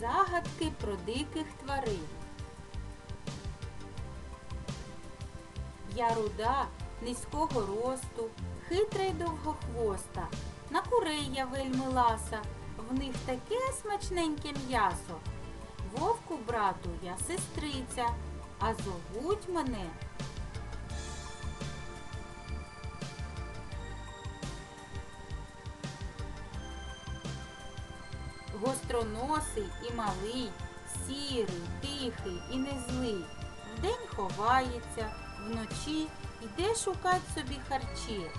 Загадки про диких тварин. Я руда, низького росту, хитра й довгохвоста. На курей я вельми ласа, в них таке смачненьке м'ясо. Вовку, брату, я сестриця, а зовуть мене. Гостроносий і малий, сірий, тихий і незлий. Вдень ховається, вночі йде шукать собі харчі.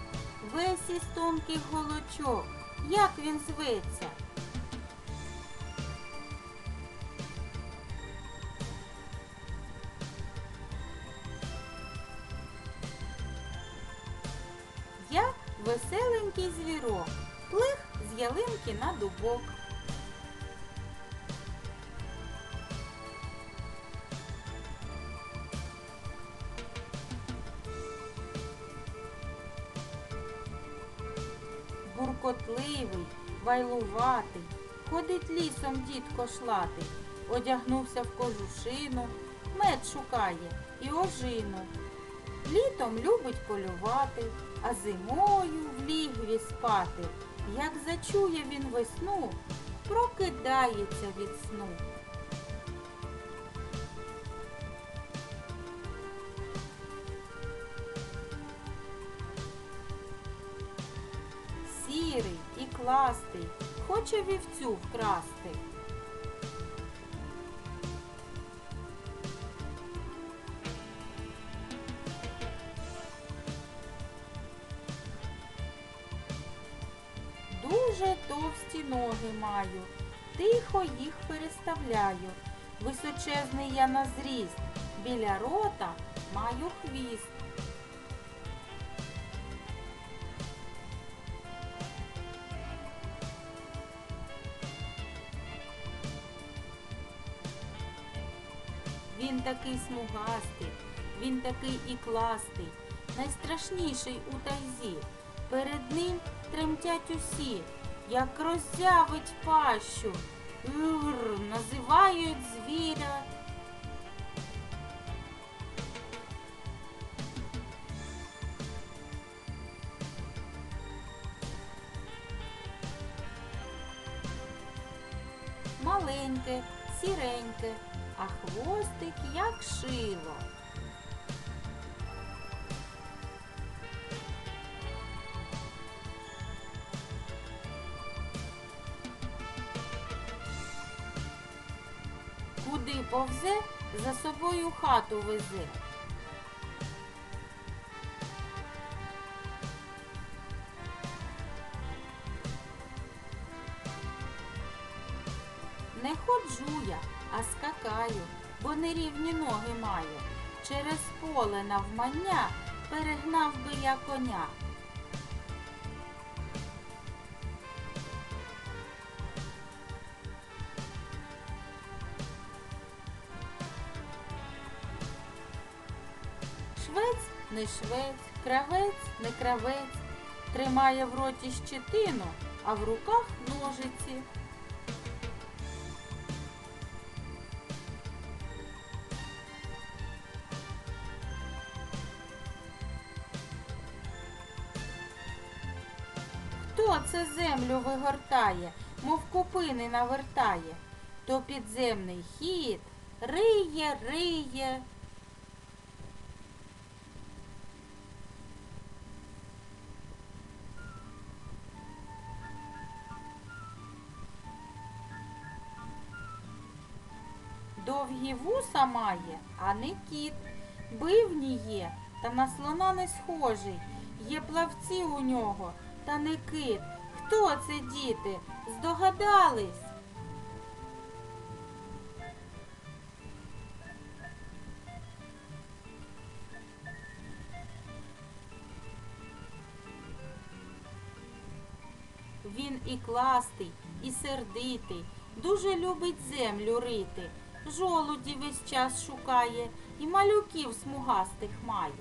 Весь із тонких голочок, як він зветься? Я веселенький звірок, плих з ялинки на дубок. Вайлуватий, ходить лісом дід кошлатий, одягнувся в кожушину, мед шукає і ожину. Літом любить полювати, а зимою в лігві спати. Як зачує він весну, прокидається від сну. І хоче вівцю вкрасти. Дуже товсті ноги маю, тихо їх переставляю. Височезний я на зріст, біля рота маю хвіст. Смугастий, він такий і кластий, найстрашніший у тайзі. Перед ним тремтять усі, як роззявить пащу. Ур, називають звіря. Як шило. Куди повзе, за собою хату везе. Нерівні ноги маю. Через поле навмання перегнав би я коня. Швець не швець, кравець не кравець, тримає в роті щетину, а в руках ножиці. Хто це землю вигортає, мов купини навертає? То підземний хід риє, риє. Довгі вуса має, а не кіт. Бивні є, та на слона не схожий. Є плавці у нього, та не кит. Хто це, діти? Здогадались? Він і кластий, і сердитий, дуже любить землю рити. Жолуді весь час шукає і малюків смугастих має.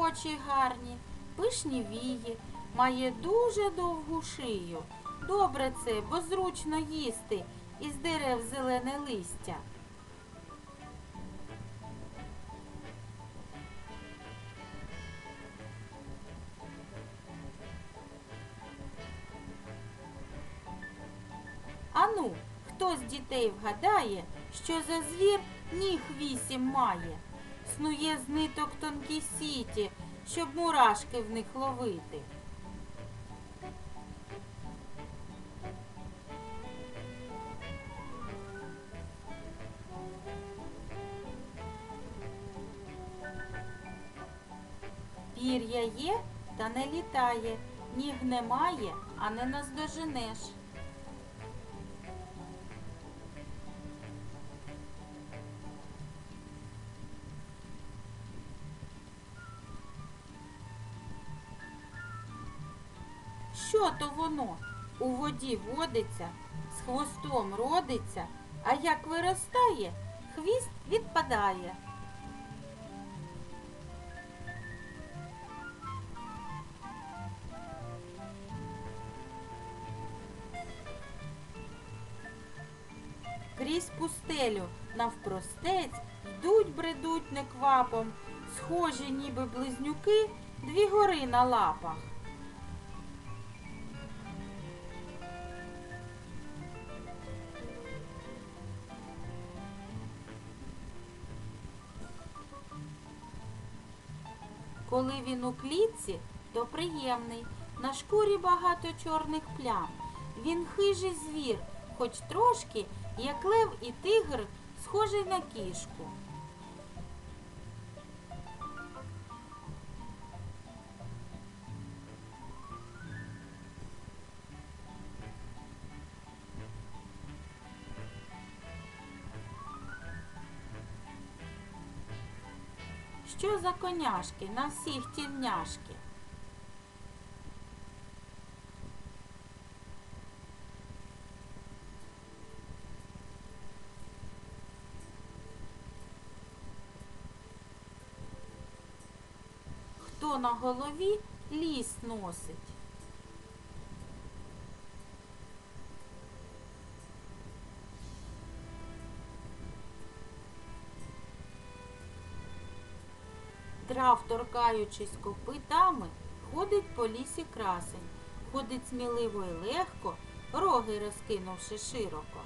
Очі гарні, пишні вії, має дуже довгу шию. Добре це, бо зручно їсти із дерев зелене листя. Ану, хто з дітей вгадає, що за звір ніг вісім має, снує з ниток тонкі сіті, щоб мурашки в них ловити. Пір'я є, та не літає, ніг немає, а не наздоженеш. То воно? У воді водиться, з хвостом родиться, а як виростає, хвіст відпадає. Крізь пустелю навпростець йдуть, бредуть неквапом, схожі, ніби близнюки, дві гори на лапах. Коли він у клітці, то приємний. На шкурі багато чорних плям. Він хижий звір, хоч трошки, як лев і тигр, схожий на кішку. Що за коняшки на всіх тільняшки? Хто на голові ліс носить? Трав, торкаючись копитами, ходить по лісі красень, ходить сміливо і легко, роги розкинувши широко.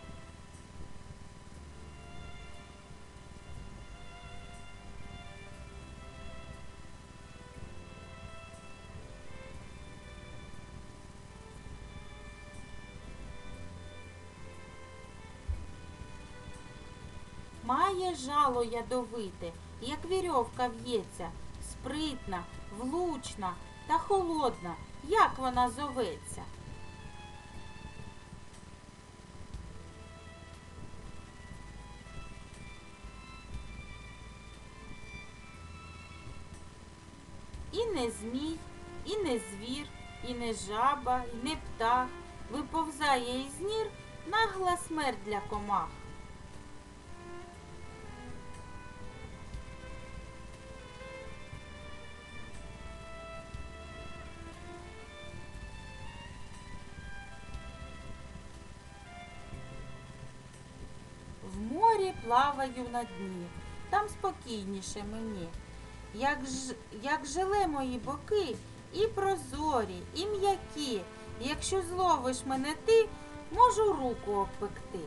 Жало ядовите, як вірьовка в'ється, спритна, влучна та холодна, як вона зоветься. І не змій, і не звір, і не жаба, і не птах. Виповзає із нір нагла смерть для комах. Морі плаваю на дні, там спокійніше мені. Як, ж, як жили мої боки, і прозорі, і м'які. Якщо зловиш мене ти, можу руку обпекти.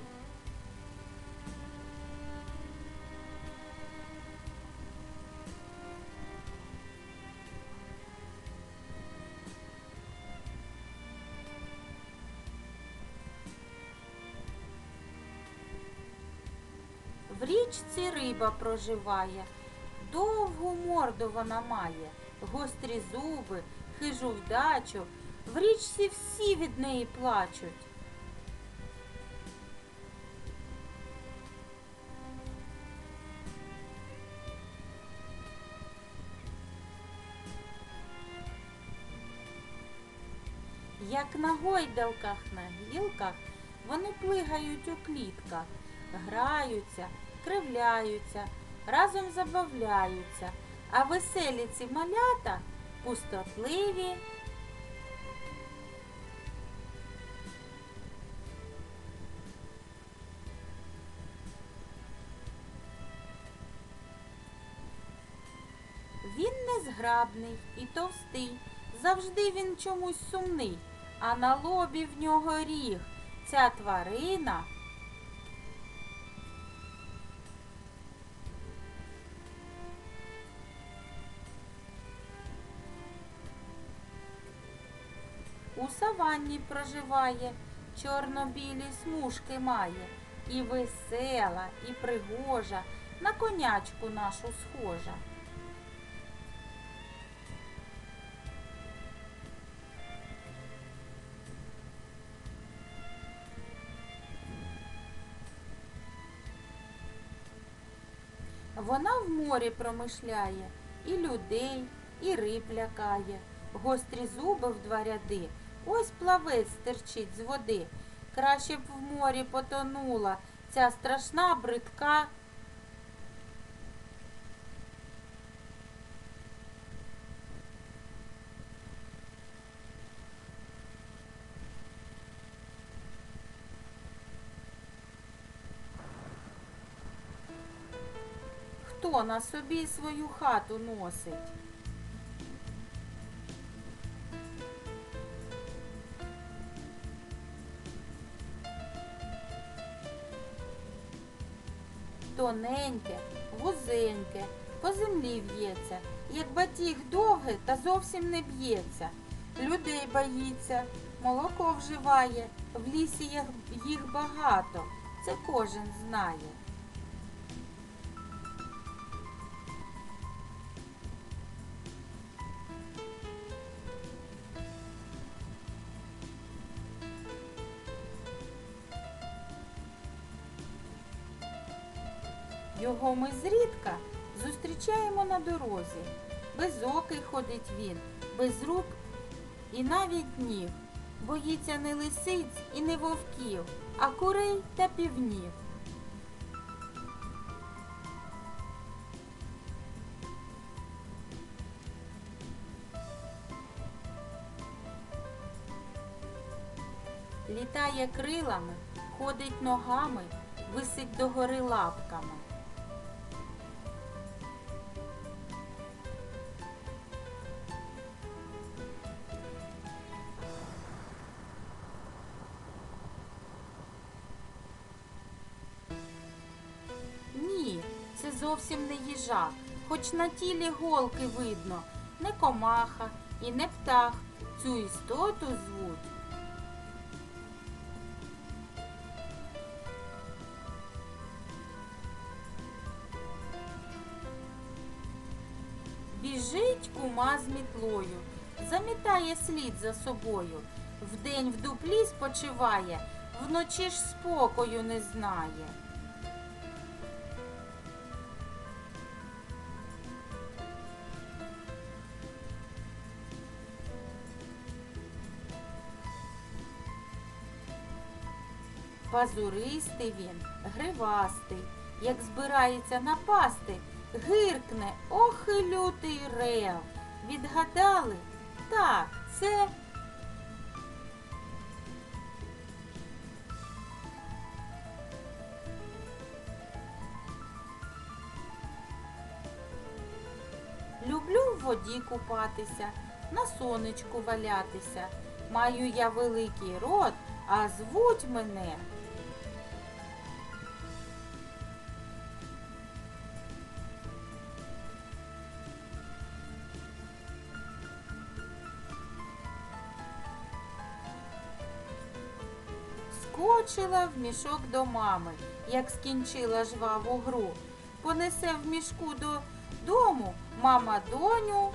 Річці риба проживає, довгу морду вона має, гострі зуби, хижу вдачу. В річці всі від неї плачуть. Як на гойдалках на гілках, вони плигають у клітках, граються, кривляються, разом забавляються, а веселі ці малята пустотливі. Він незграбний і товстий, завжди він чомусь сумний, а на лобі в нього ріг. Ця тварина у саванні проживає, чорно-білі смужки має, і весела, і пригожа, на конячку нашу схожа. Вона в морі промишляє, і людей, і риб лякає. Гострі зуби в два ряди, ось плавець стирчить з води. Краще б в морі потонула ця страшна бридка. Хто на собі свою хату носить? Тоненьке, вузеньке, по землі в'ється, як батіг довге та зовсім не б'ється. Людей боїться, молоко вживає, в лісі їх- багато, це кожен знає. Його ми зрідка зустрічаємо на дорозі. Безокий ходить він, без рук і навіть ніг. Боїться не лисиць і не вовків, а курей та півнів. Літає крилами, ходить ногами, висить догори лапками. Зовсім не їжак, хоч на тілі голки видно, не комаха і не птах. Цю істоту звуть. Біжить кума з мітлою, замітає слід за собою. Вдень в дуплі спочиває, вночі ж спокою не знає. Пазуристий він, гривастий, як збирається напасти, гиркне, ох і лютий рев. Відгадали? Так, це Люблю в воді купатися, на сонечку валятися. Маю я великий рот, а звуть мене. Скочила в мішок до мами, як скінчила жваву гру. Понесе в мішку до дому мама доню.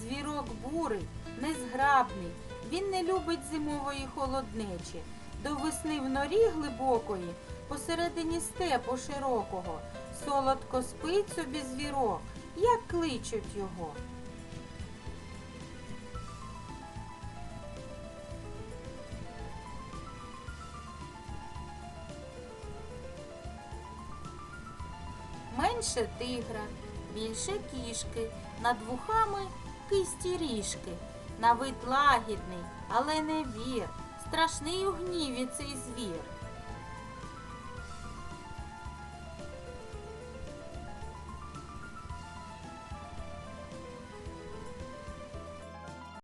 Звірок бурий, незграбний, він не любить зимової холоднечі до весни в норі глибокої, посередині степу широкого, солодко спить собі звірок, як кличуть його. Менше тигра, більше кішки, над вухами кисті ріжки, на вид лагідний, але не вір. Страшний у гніві цей звір.